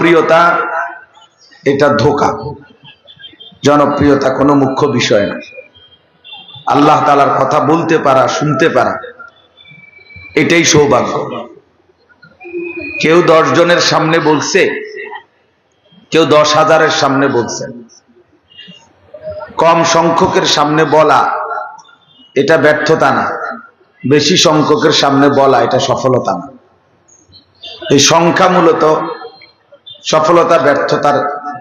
জনপ্রিয়তা, এটা ধোকা। জনপ্রিয়তা কোনো মুখ্য বিষয় না। আল্লাহ তালার কথা বলতে পারা, শুনতে পারা, এটাই সৌভাগ্য। কেউ দশ জনের সামনে বলছে, কেউ দশ হাজারের সামনে বলছে। কম সংখ্যকের সামনে বলা, এটা ব্যর্থতা না। বেশি সংখ্যকের সামনে বলা, এটা সফলতা না। এই সংখ্যা মূলত সফলতা, ব্যর্থতার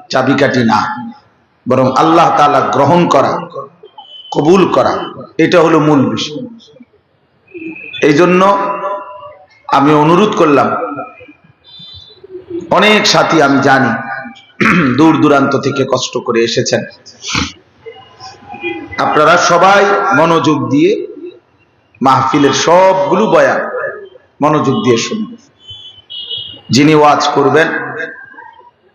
চাবিকাঠি না। বরং আল্লাহ তালা গ্রহণ করা, কবুল করা, এটা হলো মূল বিষয়। এই জন্য আমি অনুরোধ করলাম, অনেক সাথী আমি জানি, দূর দূরান্ত থেকে কষ্ট করে এসেছেন। আপনারা সবাই মনোযোগ দিয়ে মাহফিলের সবগুলো বয়ান মনোযোগ দিয়ে শুনুন। যিনি ওয়াজ করবেন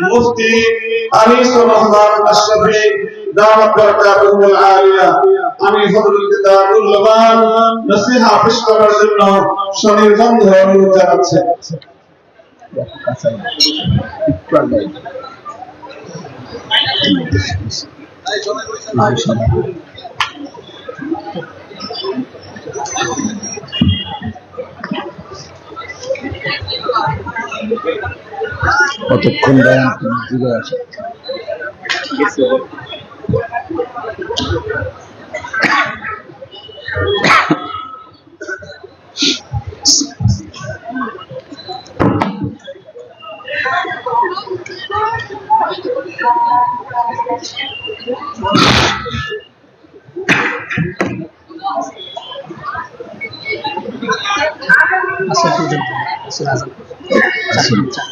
মুফতি আনিসুর রহমান আশরাফি দাওয়াত বরকাতুহুল আলিয়া, আমি হযরত দারুল লবান নসিহা পেশ করার জন্য স্বনির্বন্ধ অনুরোধ জানাচ্ছি। কতক্ষণ বয়ান দিকে আছে। আজান করে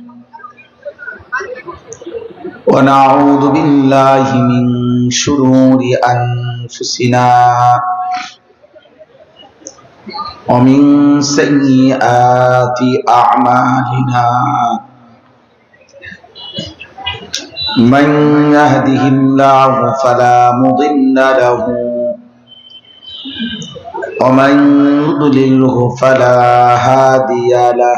ونعوذ بالله من شرور أنفسنا ومن سيئات أعمالنا. من يهده الله فلا مضل له ومن يضلله فلا هادي له.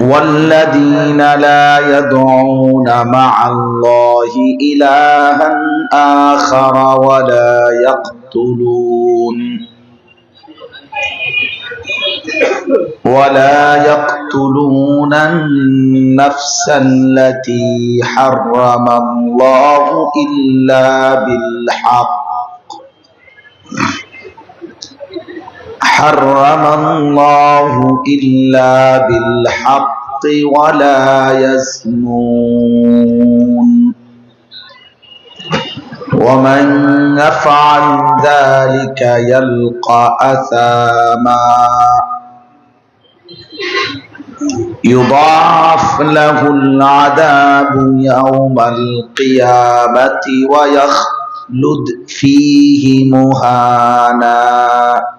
والذين لا يدعون مع الله إلها آخر ولا يقتلون. ولا يقتلون النفس التي حرم الله إلا بالحق. حرم الله إلا بالحق ولا يزنون. ومن يفعل ذلك يلقى أثاما. يضاعف له العذاب يوم القيامة ويخلد فيه مهانا.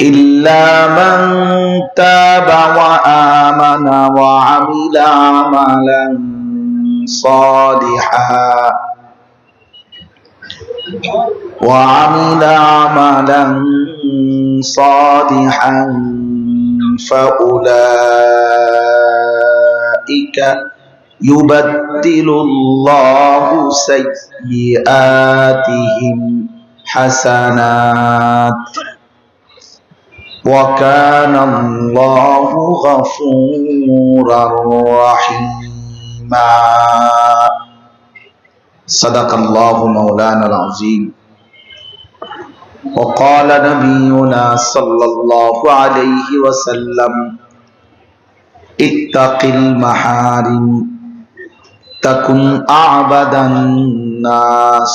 إلا من تاب وآمن وعمل عملا صالحا وعمل عملا صالحا فأولئك يبدل الله سيئاتهم. حسنات. وكان الله غفورا رحيما. صدق الله مولانا العظيم. وقال نبينا صلى الله عليه وسلم اتق المحارم تكن أعبد الناس.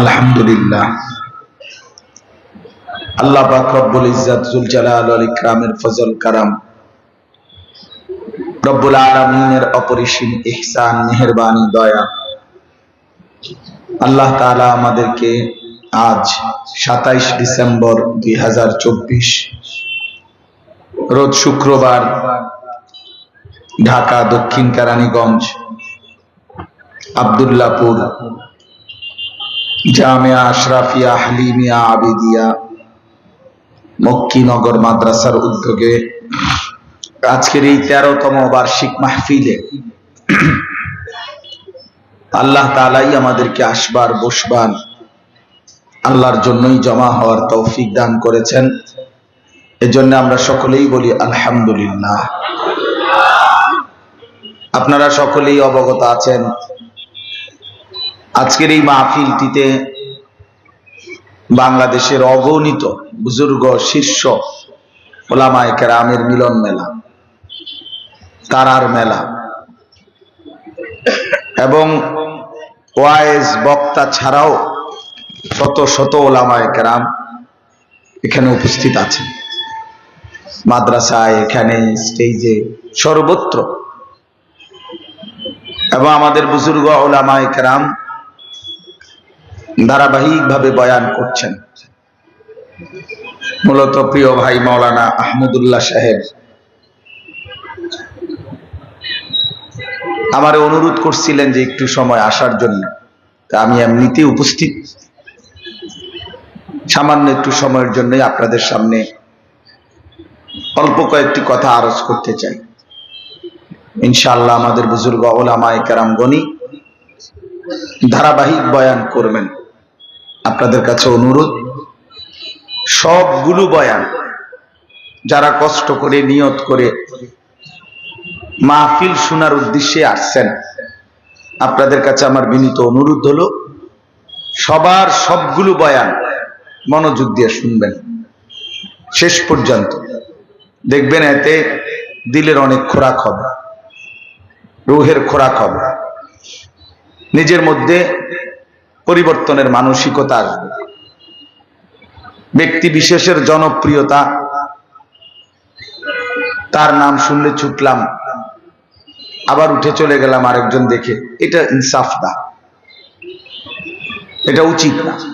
আলহামদুলিল্লাহ। আল্লাহ পাক রব্বুল ইজ্জাত জালাল ইকরামের ফজল কারাম, রব্বুল আলামিনের অপরিসীম ইহসান, মেহেরবানি, দয়া, আল্লাহ তাআলা আমাদেরকে আজ 27 ডিসেম্বর 2024 রোজ শুক্রবার ঢাকা দক্ষিণ কেরানীগঞ্জ, আবদুল্লাপুর জামিয়া আশরাফিয়া হালিমিয়া আবিদিয়া মক্কিনগর মাদ্রাসার উদ্যোগে আজকের এই তেরোতম বার্ষিক মাহফিলে আল্লাহ তালাই আমাদেরকে আসবার, বসবার, আল্লাহর জন্যই জমা হওয়ার তৌফিক দান করেছেন। এজন্য আমরা সকলেই বলি আলহামদুলিল্লাহ। আপনারা সকলেই অবগত আছেন। আজকের এই মাহফিলটিতে বাংলাদেশের অগণিত বুজুর্গ, শীর্ষ ওলামায় কেরামের মিলন মেলা, তারার মেলা, এবং ওয়াইজ বক্তা ছাড়াও শত শত ওলামায় কেরাম এখানে উপস্থিত আছেন। মাদ্রাসায় এখানে স্টেজে সর্বত্র। এবং আমাদের বুজুর্গ ওলামায় কেরাম ধারাবাহিকভাবে বয়ান করছেন। মূলত প্রিয় ভাই মাওলানা আহমদুল্লাহ সাহেব। আমারে অনুরোধ করছিলেন যে একটু সময় আসার জন্য। তা আমি এমনিতে উপস্থিত। সামান্য একটু সময়ের জন্যই আপনাদের সামনে অল্প কয়েকটি কথা আরজ করতে চাই। ইনশাআল্লাহ আমাদের বুজুর্গ ওলামায় কারাম গনি ধারাবাহিক বয়ান করবেন। আপনাদের কাছে অনুরোধ, সবগুলো বয়ান যারা কষ্ট করে, নিয়ত করে মাহফিল শোনার উদ্দেশ্যে আসছেন, আপনাদের কাছে আমার বিনীত অনুরোধ হলো, সবার সবগুলো বয়ান মনোযোগ দিয়ে শুনবেন। শেষ পর্যন্ত দেখবেন এতে দিলের অনেক খোরাক হবে, রুহের খোরাক হবে। নিজের মধ্যে পরিবর্তনের মানসিকতা আসবে। ব্যক্তি বিশেষের জনপ্রিয়তা, তার নাম শুনলে ছুটলাম, আবার উঠে চলে গেলাম আরেকজন দেখে। এটা ইনসাফ না। এটা উচিত না।